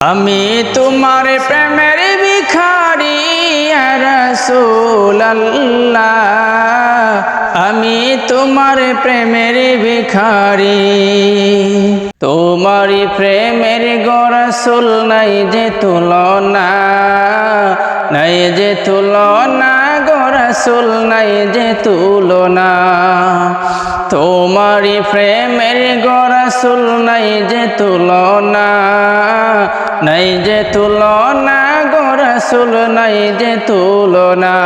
আমি তোমার প্রেমের ভিখারি রসুল্লাহ আমি তোমার প্রেমের ভিখারি। তোমারই প্রেমের গরসুল নাই যে তুলনা, নাই যে তুলনা গরসুল নাই যে তুলনা। তোমারই প্রেমের গরসুল নাই যে তুলনা। নাই যে তুলনা গো রসুল, নাই যে তুলনা।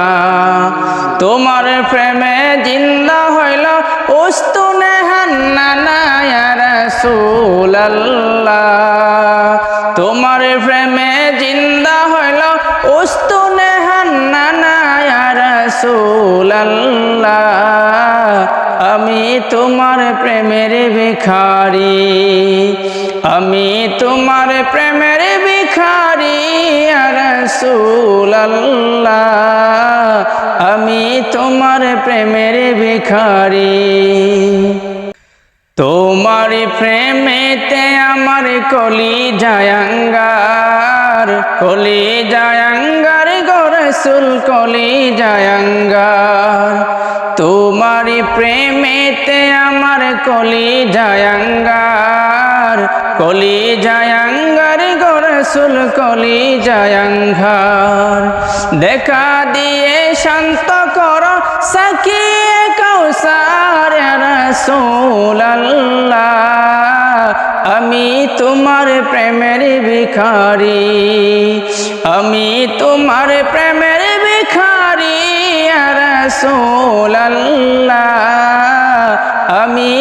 তোমার প্রেমে জিন্দা হইল উস্তুনে হান্না রসুল্লাহ তোমার প্রেমে জিন্দা হইল উস্তুনে তোমার প্রেমের ভিখারি, আমি তোমার প্রেমের ভিখারি রসুল্লাহ আমি তোমার প্রেমের ভিখারি। তোমার প্রেমেতে আমার কলি জায়াঙ্গার কলি জায়াঙ্গার গরসুল কলি জায়াঙ্গার। কলি জায়াঙ্গার কলি জায়াঙ্গার গরসুল কলি জায়াঙ্গার। দেখা দিয়ে শান্ত কর সাকিয়ে কৌসার রসুল্লাহ আমি তোমার প্রেমের ভিখারি, আমি তোমার প্রেমের ভিখারি রসুল্লাহ আমি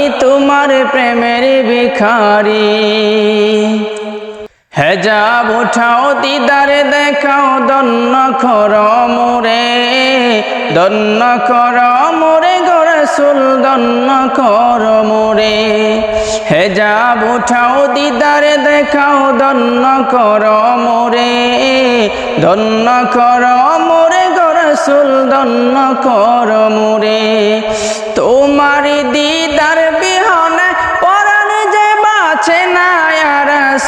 তোমার প্রেমের ভিখারি। হেজাব উঠাও দিদারে, দেখাও দন্ন কর মোরে। দন্ন কর মোরে, গরসুল দন্ন কর মোরে। হেজাব উঠাও দিদারে, দেখাও দন্ন কর মোরে। দন্ন কর মোরে, গরসুল দন্ন কর মোরে